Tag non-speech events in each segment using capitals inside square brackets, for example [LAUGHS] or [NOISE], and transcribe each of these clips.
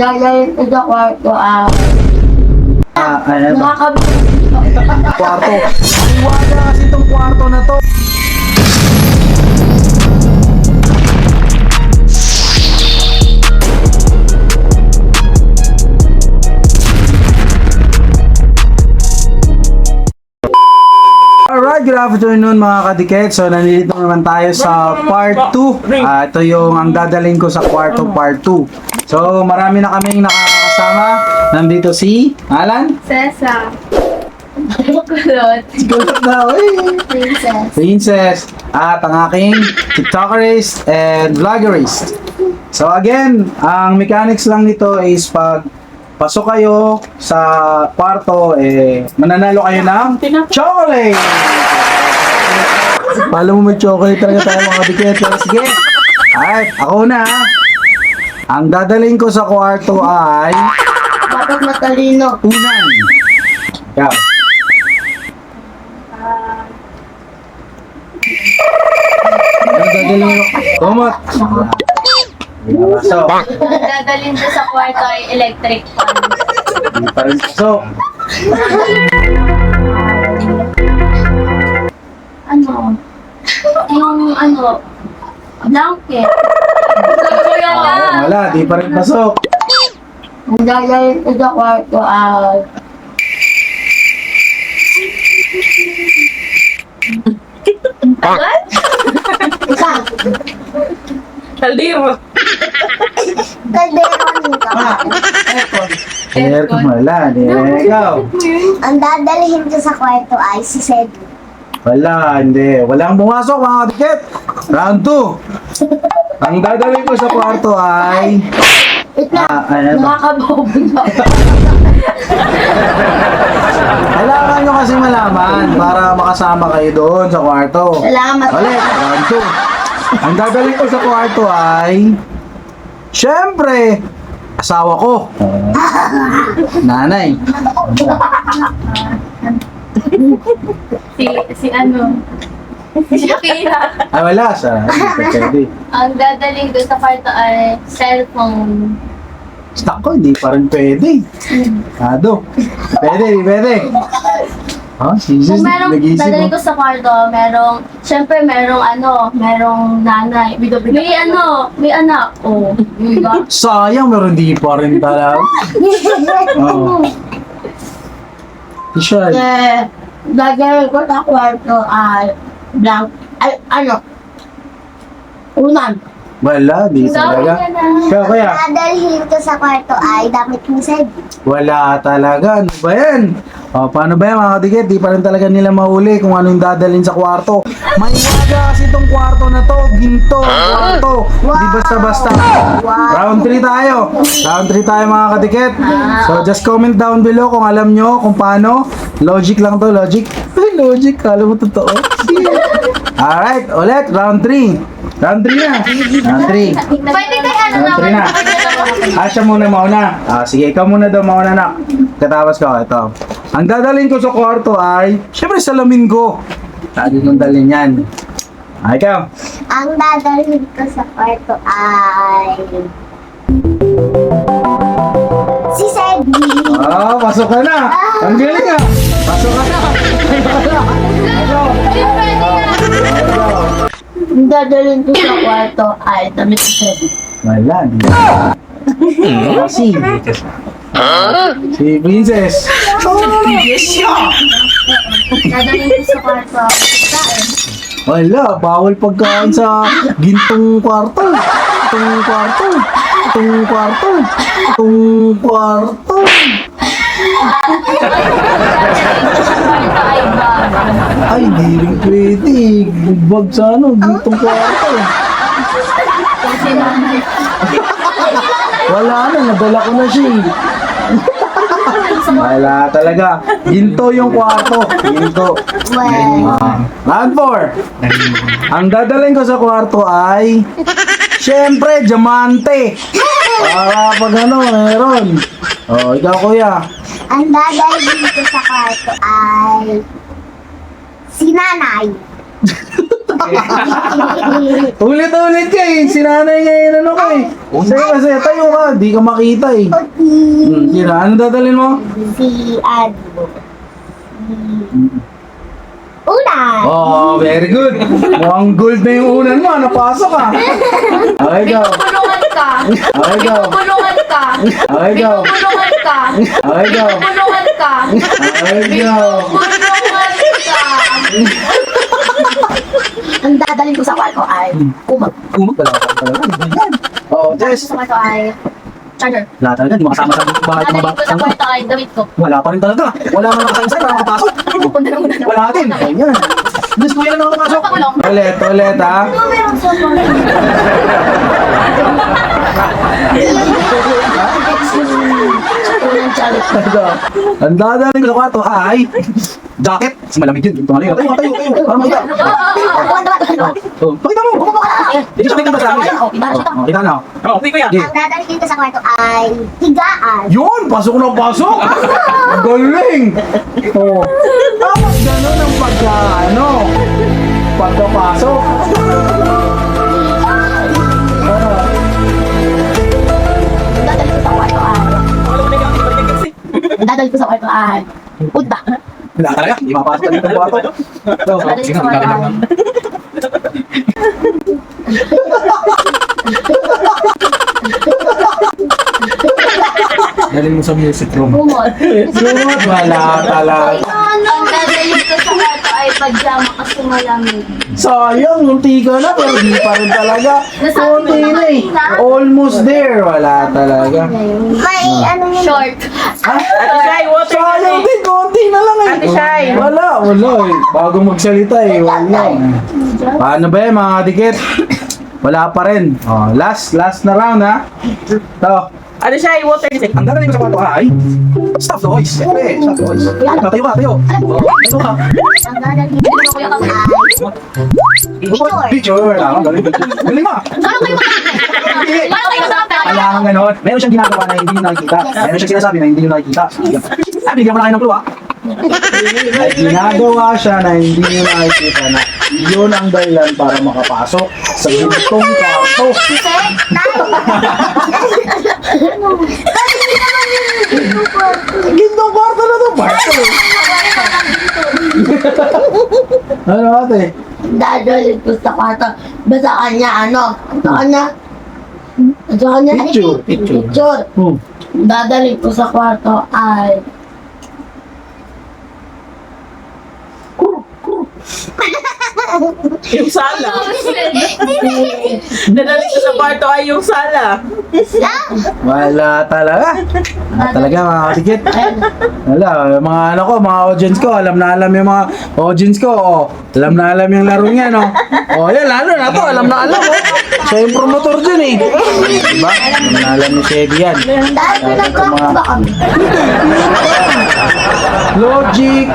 Dahil ito sa kwarto, ah, Ah, ano ba? nakakabit. Kwarto. Wala kasi itong kwarto na to. Alright, good afternoon mga kadikit. So, nandito naman tayo sa part 2. Ah, ito yung ang dadaling ko sa kwarto part 2. So, marami na kaming nakakasama. Nandito si Alan. Sesa. Kulot. Good na, eh. Princess. Princess at ang aking TikTokerist and Vloggerist. So again, ang mechanics lang nito is pag pasok kayo sa kwarto, eh, mananalo kayo ng chocolate! Pala mo may chocolate talaga tayo mga. Pero sige. Alright, ako na. Ang dadaling ko sa kwarto ay Dapat matalino. unan. Ikaw. Ang dadaling ko. Kumot. So, Dadalhin ko sa kwarto ay electric fan. Hindi pa rin pasok. Ano? Yung ano? Blanket. Ah, wala, di pa rin pasok. Ang dadalhin ko sa kwarto ay Isa. Kaldero. Kalderon ka. Aircon, wala. Di, ikaw. Ang dadalhin ko sa kwarto ay si Sed. Wala, hindi. Walang pumasok mga tiket. Round 2. Ang dadalhin ko sa kwarto ay... Wait lang. Ah, ano ba? Nakakabobo na. Kailangan nyo kasi malaman para makasama kayo doon sa kwarto. Salamat. Ulit, round 2. Ang dadalhin ko sa kwarto ay... Siyempre, asawa ko. Nanay. Si, si ano? Shakira. Ay, wala. Sa, sa pwede. Ang dadalhin ko sa kwarto ay cellphone. Stock ko, hindi pa rin pwede. Ado. Pwede, di pwede. Ha? Kung Jesus, merong nag-iisip dadalhin mo. ko sa kwarto, merong, syempre merong ano, merong nanay. May ano, may anak. Oh, diba? [LAUGHS] Sayang, pero hindi pa rin talaga. [LAUGHS] Oo. T-shirt. Eh, dadalhin ko sa kwarto ay blank, ay ano, unan. Wala, di talaga. Kaya, kaya, Dadalhin ko sa kwarto ay damit ni Sed. wala talaga. Ano ba yan? O, paano ba yan mga kadikit? Di pa rin talaga nila mahuli kung anong dadalhin sa kwarto. May waga kasi itong kwarto na to. Ginto kwarto. Di basta-basta. Round 3 tayo. Round 3 tayo mga kadikit. So, just comment down below kung alam nyo kung paano. Logic lang to, logic. Ay, logic. Kala mo totoo. Alright, ulit. Round 3. Round 3 na. Round 3. Pwede kay ano Round 3 na. Ah, siya muna mauna. Ah, sige, ikaw muna daw mauna na. Katawas ko, ito. Ang dadalhin ko sa kwarto ay, syempre salamin ko. Lagi kong dalhin yan. Ah, ikaw. Ang dadalhin ko sa kwarto ay... Si Sedgy. Ah, pasok ka na. Ang galing ah. Pasok ka na. [LAUGHS] dadalhin ko sa kwarto ay damit ni Freddy. Wala. di. Ah, si. Si Princess. Dadalhin ko sa kwarto pagkain. Wala, bawal pagkain sa gintong kwarto. Gintong kwarto. Gintong kwarto. Gintong kwarto. Ay di rin pwede. Bag sa ano, gintong kwarto. Wala na, nadala ko na siya. eh. Wala talaga. Ginto yung kwarto. Ginto. Well, Ah, round 4. Ang dadalhin ko sa kwarto ay Siyempre, diamante. Para pag ano, meron. Oh, ikaw kuya. Ang dadalhin ko sa kwarto ay... Si Nanay. [LAUGHS] Ulit-ulit ka eh. Sinanay nga yun ano ka eh. Sige kasi, tayo ka. Di ka makita eh. Hmm, Kira, ano dadalhin mo? Si ano? Ulan. Oh, very good. Mukhang gold na yung unan mo. Napasok ka. Okay, go. Kulungan ka. Okay, go. Kulungan ka. Okay, go. Kulungan ka. Okay, go. Ka. Okay, go. Ka. Ang dadalhin ko sa kwarto ay kumag. Kumag pala? Oo, Jess. Sa kwarto ay charger. Wala talaga. Hindi makasama sa bahay ng mga ko sa bata. kwarto ay damit ko. Wala pa rin talaga. Wala man nakasayang para makapasok. Pupunta na muna. Wala din. Ayan. Diyos ko yan ang nakapasok. Ulit, ulit ha. Ano meron sa kwarto? [LAUGHS] Unang charger. Ito. Ang dadalhin ko sa kwarto ay jacket. Mas malamig yun. Ito nga yun. Tayo, tayo, tayo. Para makita. Oh, pakita mo. Hindi siya pakita ba sa amin? Oh, kita na. Oh, okay kuya. Okay. Ang dadalhin ko sa kwarto ay higaan. Yun! Pasok na pasok! [LAUGHS] Galing! Oh. Tapos gano'n ang pagka, ano, pagkapasok. Dadalhin ko sa kwarto ay udda. Wala talaga, hindi mapasok dito sa kwarto. So, Dadalhin ko sa kwarto. Galing mo sa music room. kumot. Lumot, wala talaga. Sa pajama kasi malamig. Sayang, munti ka na, pero di pa rin talaga. Konti na eh. Almost there. Wala talaga. May ano yun? Short. Ate Shai, water Sayang din, konti na lang eh. Ate Shai. Wala, wala eh. Bago magsalita eh, wala. Paano ba yan mga dikit? Wala pa rin. Oh, last, last na round ha. Ito. Ate Shai, water music. Ang dadalhin ko sa kwarto ay Stop noise. Siyempre, stop noise. Tayo ka, tayo. Oh, Ito ka. Ang dadalhin ko Kuya ka. ay Picture. Picture. Ah, galing. Galing mo. Ano kayo? Ano kayo makakita? Kailangan ganon. Meron siyang ginagawa na hindi nyo nakikita. Meron siyang sinasabi na hindi nyo nakikita. Ah, bigyan mo na kayo ng clue ah. May ginagawa siya na hindi nyo nakikita na yun ang dahilan para makapasok sa gintong kwarto. Gintong kwarto na to, kwarto eh. Ano ate? dadalhin ko sa kwarto. Basta kanya ano? Sa kanya? Sa kanya? Picture, picture. Picture. Hmm. Dadalhin ko sa kwarto ay Yung sala. Nadali ko sa kwarto ay yung sala. Wala talaga. Wala talaga mga katikit. Wala, mga ano ko, mga audience ko, alam na alam yung mga audience ko, oh. Alam na alam yung laro niya, no? Oh, yan, lalo na to, alam na alam, oh. Siya yung promotor dyan, eh. Diba? Alam na alam ni Chevy yan. dahil pinagkakaba ba kami? Logic,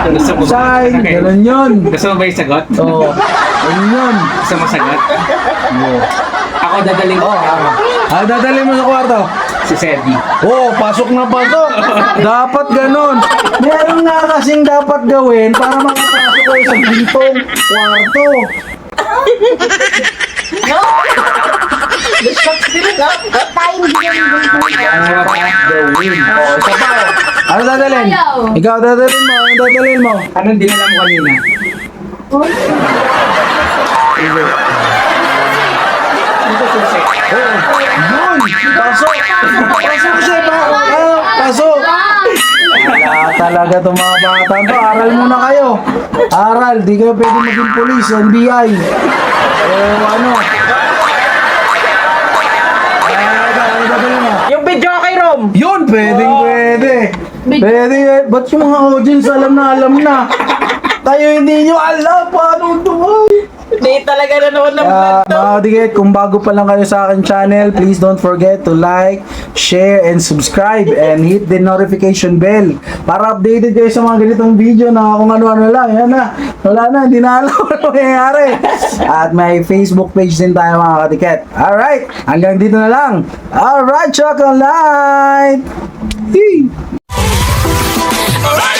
sign, ganun yun. Gusto mo ba yung sagot? Oh, ganun yun. Gusto mo sagot? Oh, Ako dadaling ko. ah, dadali mo sa kwarto. Si Sedi. Oo, oh, pasok na pasok. dapat ganun. Meron nga kasing dapat gawin para makapasok kayo sa gintong kwarto. Time din Dapat gawin. Oo, isa pa. Ano dadalhin? Ikaw dadalhin mo. Ano dadalhin mo? Anong dinala mo kanina? Yun! Pasok! Pasok siya pa! Pasok! Wala talaga itong mga bata to. Aral muna kayo. Aral. Di kayo pwede maging police, NBI. O ano? Ah, ano? Yung video kay Rom. Yun, pwedeng pwede. Pwede, eh. ba't yung mga audience alam na alam na? Tayo hindi nyo alam paano ito ay. Hindi talaga nanood ng vlog to. mga digit, kung bago pa lang kayo sa akin channel, please don't forget to like, share, and subscribe and hit the notification bell para updated kayo sa mga ganitong video na kung ano-ano lang. Yan na. Wala na, hindi na alam [LAUGHS] ano nangyayari. At may Facebook page din tayo mga katiket. Alright, hanggang dito na lang. Alright, Chocolate! Hey! Alright.